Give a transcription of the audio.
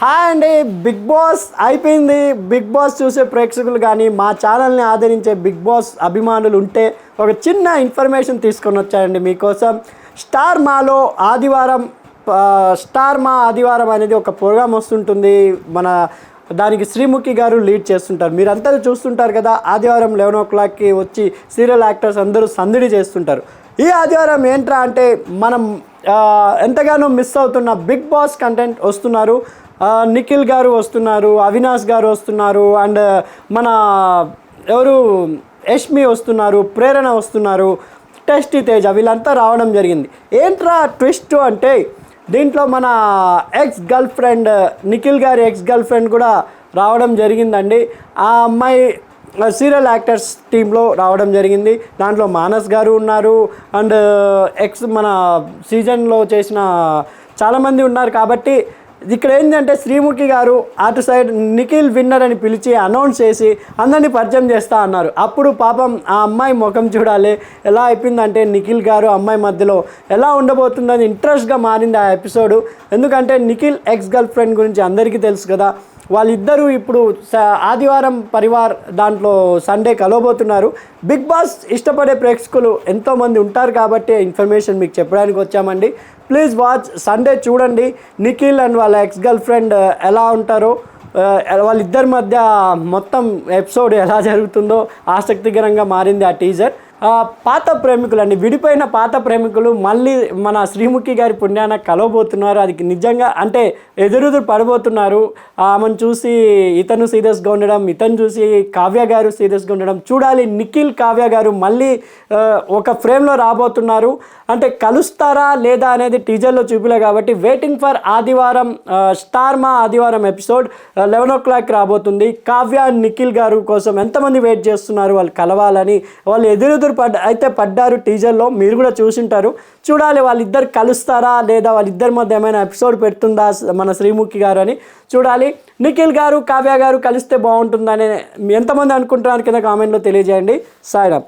Hi అండి big boss అయిపోయింది. Big boss చూసే ప్రేక్షకులు కానీ మా ఛానల్ని ఆదరించే బిగ్ బాస్ అభిమానులు ఉంటే ఒక చిన్న ఇన్ఫర్మేషన్ తీసుకొని వచ్చాయండి మీకోసం. స్టార్ మాలో ఆదివారం స్టార్ మా ఆదివారం అనేది ఒక ప్రోగ్రామ్ వస్తుంటుంది. మన దానికి శ్రీముఖి గారు లీడ్ చేస్తుంటారు. మీరంతా చూస్తుంటారు కదా ఆదివారం లెవెన్ ఓ క్లాక్కి వచ్చి సీరియల్ యాక్టర్స్ అందరూ సందడి చేస్తుంటారు. ఈ ఆదివారం ఏంట్రా అంటే మనం ఎంతగానో మిస్ అవుతున్న బిగ్ బాస్ కంటెంట్ వస్తున్నారు. నిఖిల్ గారు వస్తున్నారు అవినాష్ గారు వస్తున్నారు అండ్ మన ఎవరు యష్మి వస్తున్నారు ప్రేరణ వస్తున్నారు టెస్టీ తేజ వీళ్ళంతా రావడం జరిగింది. ఏంట్రా ట్విస్ట్ అంటే దీంట్లో మన ఎక్స్ గర్ల్ ఫ్రెండ్ నిఖిల్ గారి ఎక్స్ గర్ల్ ఫ్రెండ్ కూడా రావడం జరిగిందండి. ఆ అమ్మాయి సీరియల్ యాక్టర్స్ టీంలో రావడం జరిగింది. దాంట్లో మానస్ గారు ఉన్నారు. అండ్ ఎక్స్ మన సీజన్లో చేసిన చాలామంది ఉన్నారు కాబట్టి ఇక్కడ ఏంటంటే శ్రీముఖి గారు అటు సైడ్ నిఖిల్ విన్నర్ అని పిలిచి అనౌన్స్ చేసి అందరినీ పరిచయం చేస్తా అన్నారు. అప్పుడు పాపం ఆ అమ్మాయి ముఖం చూడాలి. ఎలా అయిపోయిందంటే నిఖిల్ గారు అమ్మాయి మధ్యలో ఎలా ఉండబోతుందని ఇంట్రెస్ట్గా మారింది ఆ ఎపిసోడు. ఎందుకంటే నిఖిల్ ఎక్స్ గర్ల్ ఫ్రెండ్ గురించి అందరికీ తెలుసు కదా. వాళ్ళిద్దరూ ఇప్పుడు ఆదివారం పరివార్ దాంట్లో సండే కలవబోతున్నారు. బిగ్ బాస్ ఇష్టపడే ప్రేక్షకులు ఎంతోమంది ఉంటారు కాబట్టి ఇన్ఫర్మేషన్ మీకు చెప్పడానికి వచ్చామండి. ప్లీజ్ వాచ్ సండే చూడండి. నిఖిల్ అండ్ వాళ్ళ ఎక్స్ గర్ల్ ఫ్రెండ్ ఎలా ఉంటారో uh, వాళ్ళిద్దరి మధ్య మొత్తం ఎపిసోడ్ ఎలా జరుగుతుందో ఆసక్తికరంగా మారింది ఆ టీజర్ పాత ప్రేమికులు అండి విడిపోయిన పాత ప్రేమికులు మళ్ళీ మన శ్రీముఖి గారి పుణ్యాన కలవబోతున్నారు. అది నిజంగా అంటే ఎదురెదురు పడబోతున్నారు. ఆమెను చూసి ఇతను సీరియస్గా ఉండడం ఇతను చూసి కావ్య గారు సీరియస్గా ఉండడం చూడాలి నిఖిల్ కావ్య గారు మళ్ళీ ఒక ఫ్రేమ్లో రాబోతున్నారు. అంటే కలుస్తారా లేదా అనేది టీజర్లో చూపిలే కాబట్టి వెయిటింగ్ ఫర్ ఆదివారం స్టార్ మా ఆదివారం ఎపిసోడ్ లెవెన్ ఓ క్లాక్ రాబోతుంది. కావ్య నిఖిల్ గారు కోసం ఎంతమంది వెయిట్ చేస్తున్నారు? వాళ్ళు కలవాలని వాళ్ళు ఎదురెదురు పడ్డ అయితే పడ్డారు టీజర్లో. మీరు కూడా చూసింటారు. చూడాలి వాళ్ళిద్దరు కలుస్తారా లేదా వాళ్ళిద్దరి మధ్య ఏమైనా ఎపిసోడ్ పెడుతుందా మన శ్రీముఖి గారు అని చూడాలి. నిఖిల్ గారు కావ్య గారు కలిస్తే బాగుంటుందని ఎంతమంది అనుకుంటున్నారు కింద కామెంట్లో తెలియజేయండి. సాయిరామ్.